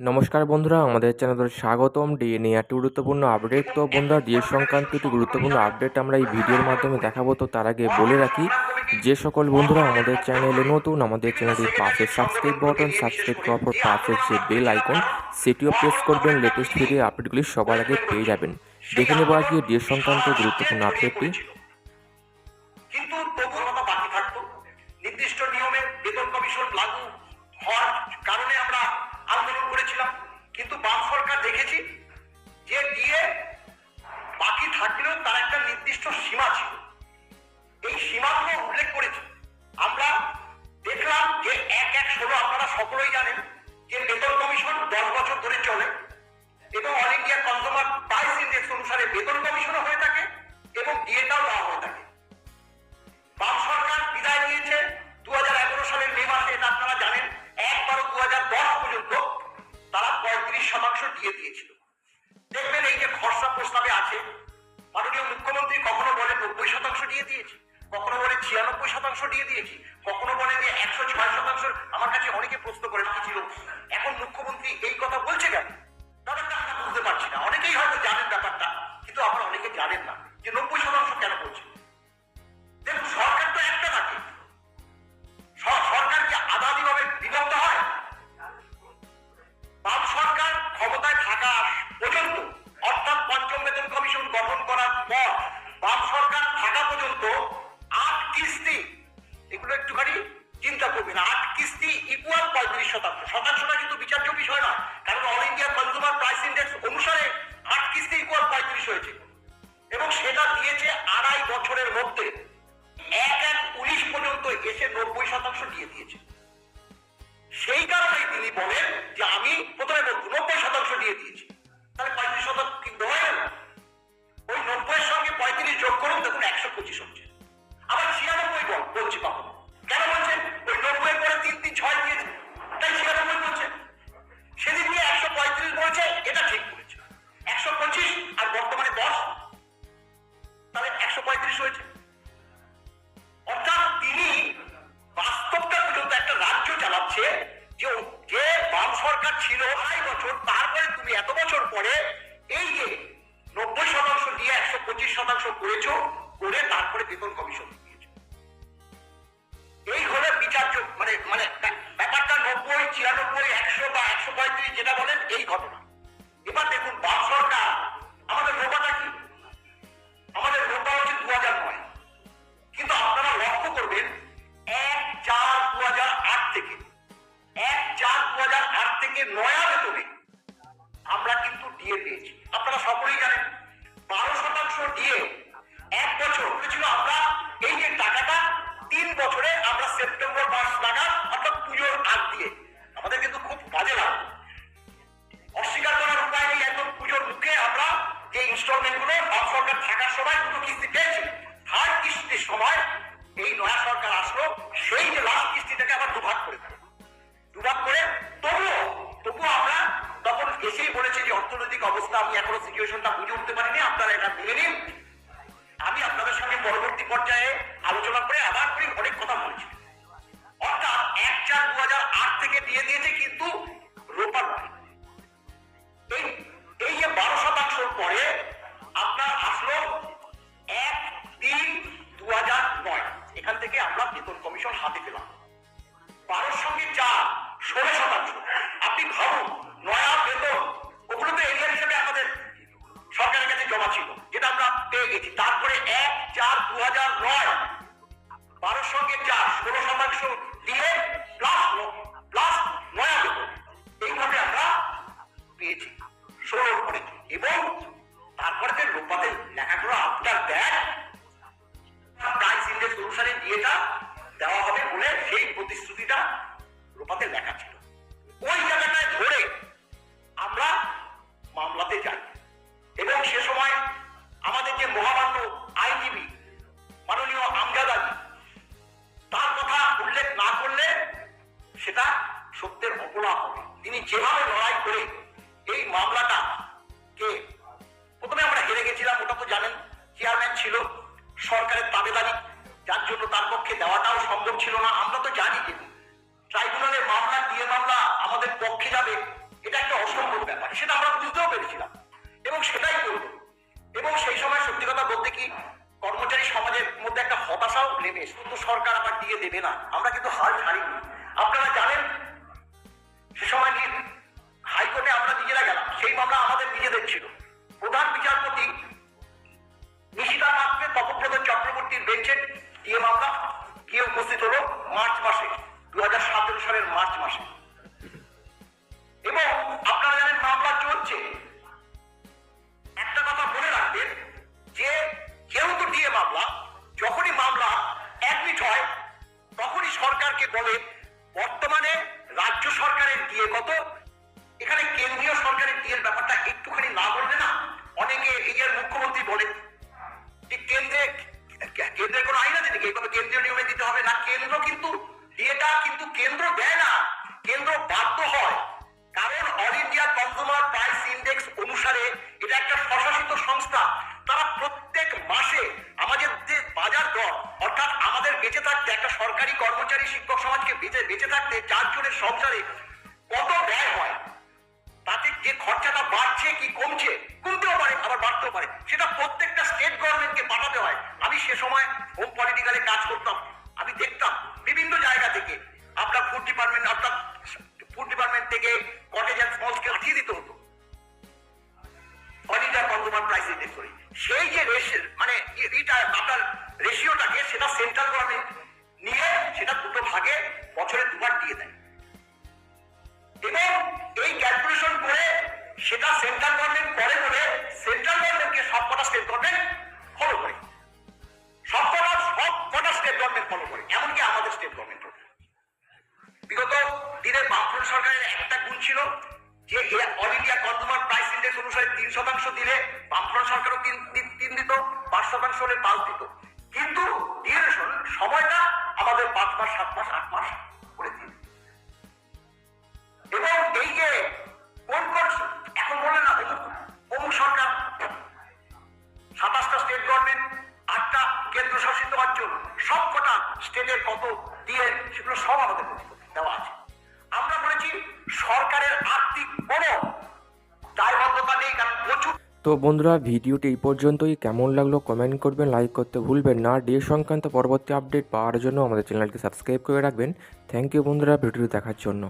নমস্কার বন্ধুরা, আমাদের চ্যানেলের স্বাগতম। ডিএ নিয়ে একটি গুরুত্বপূর্ণ আপডেট। তো বন্ধুরা ডিএ সংক্রান্ত একটি গুরুত্বপূর্ণ আপডেট আমরা এই ভিডিওর মাধ্যমে দেখাবো। তো তার আগে বলে রাখি, যে সকল বন্ধুরা আমাদের চ্যানেলে নতুন, আমাদের চ্যানেলটির পাশে সাবস্ক্রাইব বাটন সাবস্ক্রাইব করার পর পাশে যে বেল আইকন সেটিও প্রেস করবেন। লেটেস্ট ভিডিও আপডেটগুলি সবার আগে পেয়ে যাবেন। দেখে নেব আজকে ডিএ সংক্রান্ত গুরুত্বপূর্ণ আপডেটটি সকলেই জানেন যে বেতন কমিশন দশ বছর ধরে চলে এবং all India consumer price index অনুসারে বেতন কমিশনও হয়ে থাকে এবং ডিএটাও দেওয়া হয়ে থাকে। বাম সরকার বিদায় নিয়েছে দু সালের মে মাসে, এটা আপনারা জানেন এক বারো দু পর্যন্ত তারা পঁয়ত্রিশ শতাংশ দিয়ে দিয়েছিল। দেখবেন এই যে খরচা প্রস্তাবে আছে, মাননীয় মুখ্যমন্ত্রী কখনো বলে নব্বই শতাংশ দিয়ে দিয়েছে। কখনো বলে ছিয়ানব্বই শতাংশ দিয়ে দিয়েছি, কখনো বলে যে একশো ছয় শতাংশ আমার কাছে অনেকে প্রশ্ন করে ছিল। এখন মুখ্যমন্ত্রী এই কথা বলছে কেন? ব্যাপারটা আমরা বুঝতে পারছি না। অনেকেই হয়তো জানেন ব্যাপারটা, কিন্তু আবার অনেকে জানেন না যে নব্বই শতাংশ কেন বলছে? শতাংশ শতাংশটা আছে যে যে বাম সরকার ছিল আড়াই বছর, তারপরে তুমি এত বছর পরে এই যে নব্বই শতাংশ দিয়ে একশো পঁচিশ শতাংশ করেছ, করে তারপরে বেতন কমিশন দিয়েছ। এই হলো বিচার্য পাঁচ আসুন পক্ষে দেওয়াটাও সম্ভব ছিল না, আমরা তো জানি কিন্তু। ট্রাইব্যুনালের মামলা দিয়ে মামলা আমাদের পক্ষে যাবে, এটা একটা অসম্ভব ব্যাপার। সেটা আমরা বুঝতেও পেরেছিলাম। এবং সেটাই করব। এবং সেই সময় সত্যি কথা বলতে কি, কর্মচারী সমাজের মধ্যে একটা হতাশাও নেমে শুধু সরকার আবার দিয়ে দেবে না। আমরা কিন্তু হাল ছাড়িনি। আপনারা জানেন, সে সময় কি হাইকোর্টে আমরা নিজেরা গেলাম। সেই মামলা আমাদের নিজেদের ছিল। প্রধান বিচারপতি নিশিতা মাত্রে তপপ্রদ চক্রবর্তীর বেঞ্চের দিয়ে মামলা উপস্থিত হলো মার্চ মাসে দু হাজার সতেরো সালের মার্চ মাসে। এবং আপনারা জানেন মামলা চলছে। একটা কথা মনে রাখবেন, যে যেহেতু ডিএ মামলা, যখনই মামলা অ্যাডমিট হয়, তখনই সরকারকে বলে, বর্তমানে রাজ্য সরকারের ডিএ কত, এখানে কেন্দ্রীয় সরকারের ডিএর ব্যাপারটা একটুখানি না বললে না, অনেকে এই মুখ্যমন্ত্রী বলেন অর্থাৎ আমাদের বেঁচে থাকতে একটা সরকারি কর্মচারী শিক্ষক সমাজকে বেঁচে বেঁচে থাকতে চারজনের সংসারে কত ব্যয় হয়, তাতে যে খরচাটা বাড়ছে কি কমছে, কমতেও পারে, আবার বাড়তেও পারে, সেটা প্রত্যেকটা স্টেট গভর্নমেন্টকে পাঠাতে হয়। আমি সে সময় হোম পলিটিক্যালে কাজ করতাম। আমি দেখতাম বিভিন্ন জায়গা থেকে আপনার ফুড ডিপার্টমেন্ট অর্থাৎ ফুড ডিপার্টমেন্ট থেকে কটেজ অ্যান্ড স্মল স্কেল দিয়ে দিতে হতো। অলিটার কনজিউমার প্রাইস ইন্ডেক্স সেই যে রেশিও মানে ইটা আপনার রেশিওটাকে সেটা সেন্ট্রাল গভর্নমেন্ট নিয়ে সেটা দুটো ভাগে বছরে দুবার দিয়ে দেয়। এবং এই ক্যালকুলেশন করে সেটা সেন্ট্রাল গভর্নমেন্ট করে বলে সেন্ট্রাল গভর্নমেন্টকে সব কটা স্টেট গভর্নমেন্ট ফলো করে। কিন্তু ডিউরেশন সময়টা আমাদের পাঁচ মাস, সাত মাস, আট মাস করে দিন। এবং এই যে কোন কোন এখন বলে না, অমুক সরকার। সাতাশটা স্টেট গভর্নমেন্ট আটটা কেন্দ্রশাসিত অঞ্চল সব কটা স্টেটের কত দিয়ে সেগুলো সব আমাদের দেওয়া আছে। তো বন্ধুরা, ভিডিওটি এই পর্যন্তই। কেমন লাগল কমেন্ট করবেন লাইক করতে ভুলবেন না। ডে সংক্রান্ত পরবর্তী আপডেট পাওয়ার জন্য আমাদের চ্যানেলটি সাবস্ক্রাইব করে রাখবেন। থ্যাংক ইউ বন্ধুরা, ভিডিওটি দেখার জন্য।